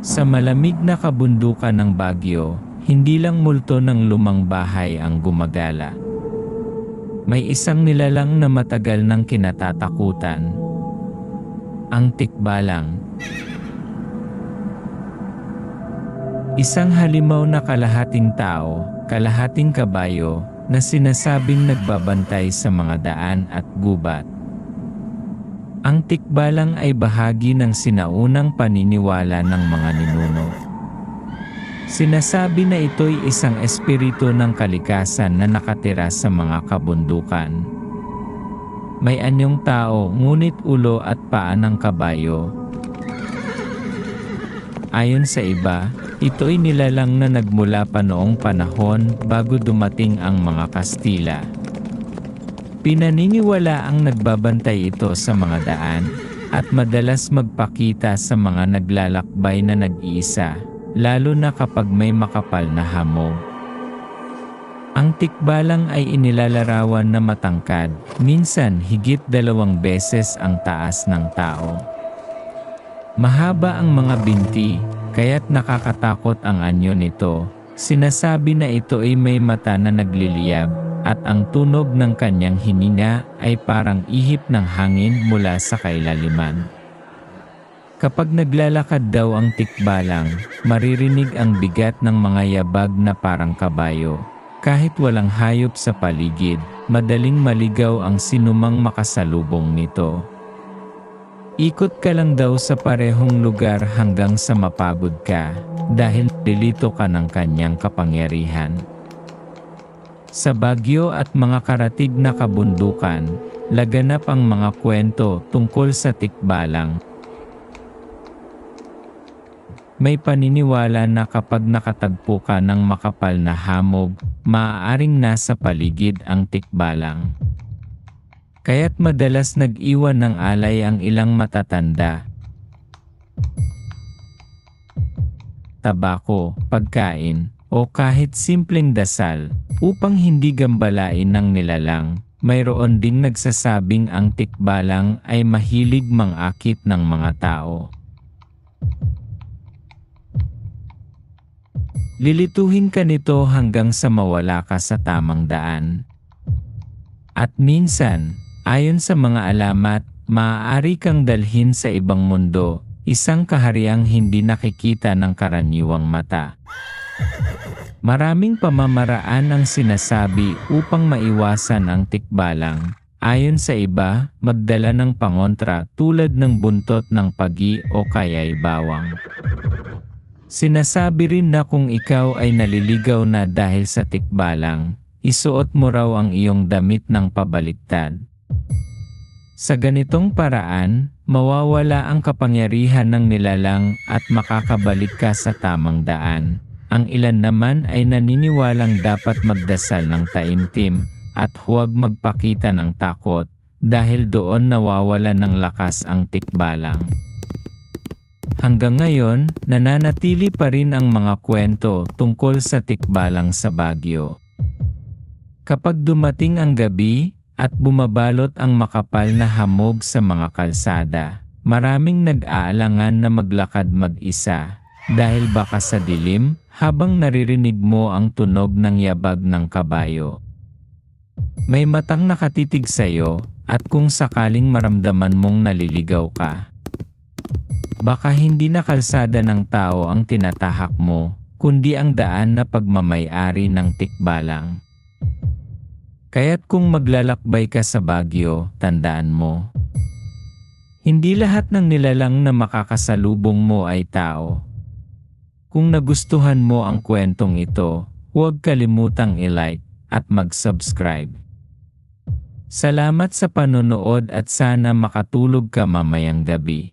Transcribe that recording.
Sa malamig na kabundukan ng Bagyo, hindi lang multo ng lumang bahay ang gumagala. May isang nilalang na matagal nang kinatatakutan. Ang tikbalang. Isang halimaw na kalahating tao, kalahating kabayo, na sinasabing nagbabantay sa mga daan at gubat. Ang tikbalang ay bahagi ng sinaunang paniniwala ng mga ninuno. Sinasabi na ito'y isang espiritu ng kalikasan na nakatira sa mga kabundukan. May anyong tao ngunit ulo at paa ng kabayo. Ayon sa iba, ito'y nilalang na nagmula pa noong panahon bago dumating ang mga Kastila. Pinaniniwala ang nagbabantay ito sa mga daan at madalas magpakita sa mga naglalakbay na nag-iisa, lalo na kapag may makapal na hamog. Ang tikbalang ay inilalarawan na matangkad, minsan higit dalawang beses ang taas ng tao. Mahaba ang mga binti, kaya't nakakatakot ang anyo nito. Sinasabi na ito ay may mata na nagliliyab, at ang tunog ng kanyang hininga ay parang ihip ng hangin mula sa kailaliman. Kapag naglalakad daw ang tikbalang, maririnig ang bigat ng mga yabag na parang kabayo. Kahit walang hayop sa paligid, madaling maligaw ang sinumang makasalubong nito. Ikot ka lang daw sa parehong lugar hanggang sa mapagod ka, dahil dilito ka ng kanyang kapangyarihan. Sa Bagyo at mga karatig na kabundukan, laganap ang mga kwento tungkol sa tikbalang. May paniniwala na kapag nakatagpo ka ng makapal na hamog, maaaring nasa paligid ang tikbalang. Kaya't madalas nag-iwan ng alay ang ilang matatanda. Tabako, pagkain, o kahit simpleng dasal, upang hindi gambalain ng nilalang. Mayroon ding nagsasabing ang tikbalang ay mahilig mangakit ng mga tao. Lilituhin ka nito hanggang sa mawala ka sa tamang daan. At minsan, ayon sa mga alamat, maaari kang dalhin sa ibang mundo, isang kahariang hindi nakikita ng karaniwang mata. Maraming pamamaraan ang sinasabi upang maiwasan ang tikbalang. Ayon sa iba, magdala ng pangontra tulad ng buntot ng pagi o kaya'y bawang. Sinasabi rin na kung ikaw ay naliligaw na dahil sa tikbalang, isuot mo raw ang iyong damit ng pabaliktad. Sa ganitong paraan, mawawala ang kapangyarihan ng nilalang at makakabalik ka sa tamang daan. Ang ilan naman ay naniniwalang dapat magdasal ng taimtim at huwag magpakita ng takot dahil doon nawawala ng lakas ang tikbalang. Hanggang ngayon, nananatili pa rin ang mga kwento tungkol sa tikbalang sa Baguio. Kapag dumating ang gabi at bumabalot ang makapal na hamog sa mga kalsada, maraming nag-aalangan na maglakad mag-isa dahil baka sa dilim habang naririnig mo ang tunog ng yabag ng kabayo. May matang nakatitig sa iyo at kung sakaling maramdaman mong naliligaw ka, Baka hindi na kalsada ng tao ang tinatahak mo, kundi ang daan na pagmamayari ng tikbalang. Kaya't kung maglalakbay ka sa Bagyo, tandaan mo. Hindi lahat ng nilalang na makakasalubong mo ay tao. Kung nagustuhan mo ang kwentong ito, huwag kalimutang i-like at mag-subscribe. Salamat sa panonood at sana makatulog ka mamayang gabi.